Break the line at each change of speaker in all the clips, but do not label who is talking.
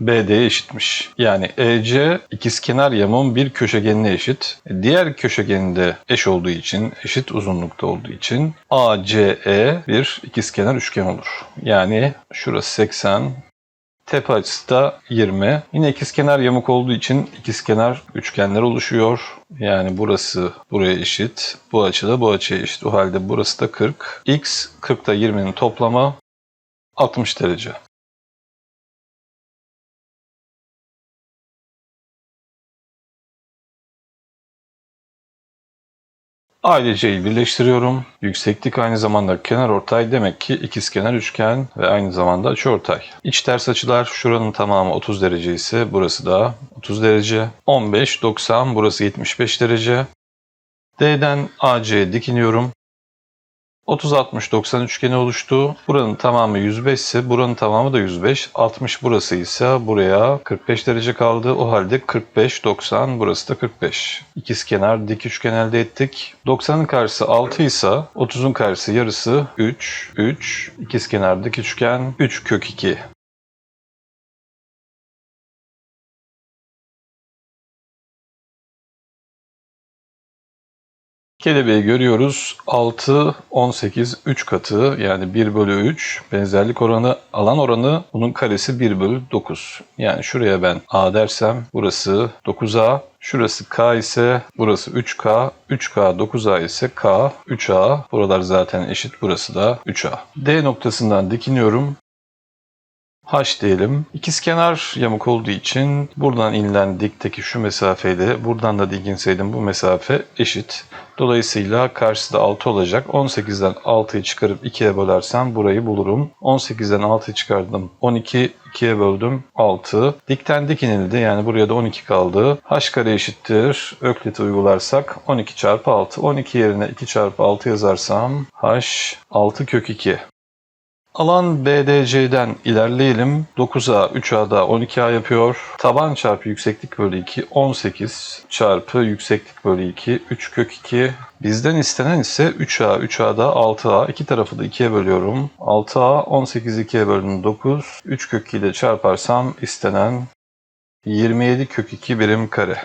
BD'ye eşitmiş. Yani EC ikizkenar yamuğun bir köşegenine eşit. E, Diğer köşegeninde eş olduğu için, eşit uzunlukta olduğu için ACE bir ikizkenar üçgen olur. Yani şurası 80, Tepe açısı da 20. Yine ikizkenar yamuk olduğu için ikizkenar üçgenler oluşuyor. Yani burası buraya eşit. Bu açı da bu açıya eşit. O halde burası da 40. X 40 ile 20'nin toplamı 60 derece. A ile C'yi birleştiriyorum. Yükseklik aynı zamanda kenar ortay demek ki ikizkenar üçgen ve aynı zamanda açıortay. İç ters açılar şuranın tamamı 30 derece ise burası da 30 derece. 15, 90 burası 75 derece. D'den AC'ye dikiniyorum. 30 60 90 üçgeni oluştu. Buranın tamamı 105 ise buranın tamamı da 105. 60 burası ise buraya 45 derece kaldı. O halde 45 90 burası da 45. İkizkenar dik üçgen elde ettik. 90'ın karşısı 6 ise 30'un karşısı yarısı 3 3 ikizkenar dik üçgen 3 kök 2. Kelebeği görüyoruz. 6, 18, 3 katı yani 1 bölü 3 benzerlik oranı alan oranı bunun karesi 1 bölü 9. Yani şuraya ben A dersem burası 9A, şurası K ise burası 3K, 3K 9A ise K 3A. Buralar zaten eşit burası da 3A. D noktasından dikiniyorum. H diyelim. İkizkenar yamuk olduğu için buradan inilen dikteki şu mesafeyle buradan da dikinseydim bu mesafe eşit. Dolayısıyla karşısı da 6 olacak. 18'den 6'yı çıkarıp 2'ye bölersem burayı bulurum. 18'den 6'yı çıkardım. 12 2'ye böldüm 6. Dikten dik inildi yani buraya da 12 kaldı. H kare eşittir. Öklit'i uygularsak 12 çarpı 6. 12 yerine 2 çarpı 6 yazarsam H 6 kök 2. Alan BDC'den ilerleyelim. 9A, 3A da 12A yapıyor. Taban çarpı yükseklik bölü 2, 18 çarpı yükseklik bölü 2, 3 kök 2. Bizden istenen ise 3A, 3A da 6A. İki tarafı da 2'ye bölüyorum. 6A, 18 2'ye böldüm 9. 3 kök 2 ile çarparsam istenen 27 kök 2 birim kare.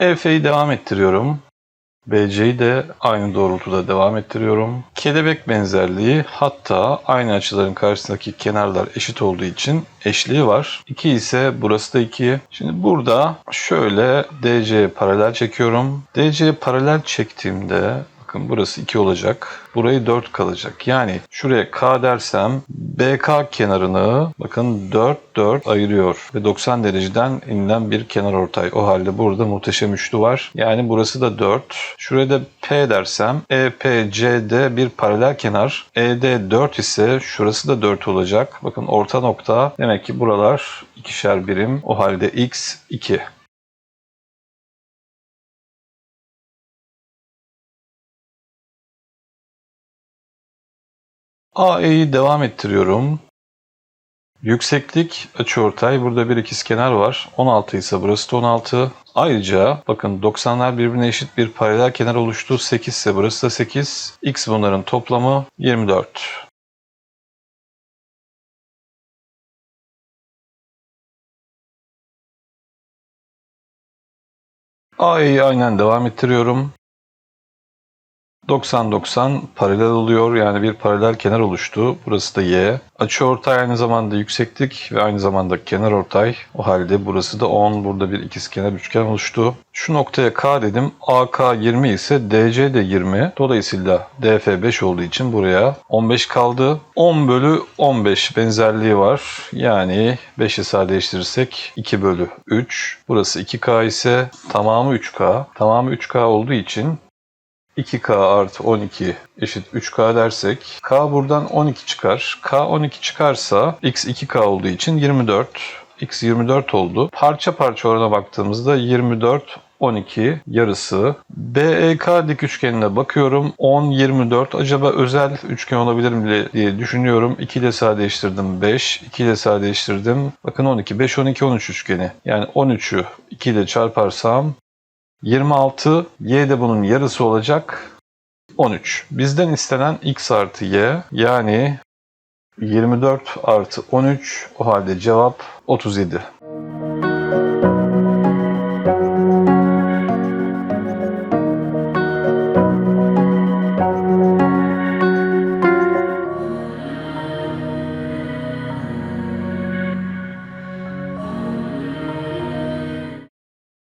EF'yi devam ettiriyorum. BC'yi de aynı doğrultuda devam ettiriyorum. Kelebek benzerliği hatta aynı açıların karşısındaki kenarlar eşit olduğu için eşliği var. 2 ise burası da 2. Şimdi burada şöyle DC'ye paralel çekiyorum. DC'ye paralel çektiğimde Bakın burası 2 olacak. Burayı 4 kalacak. Yani şuraya K dersem BK kenarını bakın 4 4 ayırıyor. Ve 90 dereceden inilen bir kenar ortay. O halde burada muhteşem üçlü var. Yani burası da 4. Şuraya da P dersem EPCD bir paralel kenar. ED 4 ise şurası da 4 olacak. Bakın orta nokta demek ki buralar ikişer birim. O halde X 2. AE'yi devam ettiriyorum. Yükseklik açıortay. Burada bir ikizkenar var. 16 ise burası da 16. Ayrıca bakın 90'lar birbirine eşit bir paralel kenar oluştu. 8 ise burası da 8. X bunların toplamı 24. AE'yi aynen devam ettiriyorum. 90-90 paralel oluyor. Yani bir paralel kenar oluştu. Burası da y. Açı ortay aynı zamanda yükseklik ve aynı zamanda kenar ortay. O halde burası da 10. Burada bir ikizkenar üçgen oluştu. Şu noktaya K dedim. AK 20 ise DC de 20. Dolayısıyla DF 5 olduğu için buraya 15 kaldı. 10 bölü 15 benzerliği var. Yani 5'i sadeleştirirsek 2 bölü 3. Burası 2K ise tamamı 3K. Tamamı 3K olduğu için 2K artı 12 eşit 3K dersek K buradan 12 çıkar. K 12 çıkarsa X 2K olduğu için 24. X 24 oldu. Parça parça orana baktığımızda 24 12 yarısı. BEK dik üçgenine bakıyorum. 10, 24. Acaba özel üçgen olabilir mi diye düşünüyorum. 2 ile sadeleştirdim 5. 2 ile sadeleştirdim. Bakın 12. 5, 12, 13 üçgeni. Yani 13'ü 2 ile çarparsam 26. Y de bunun yarısı olacak. 13. Bizden istenen x artı y yani 24 artı 13 o halde cevap 37.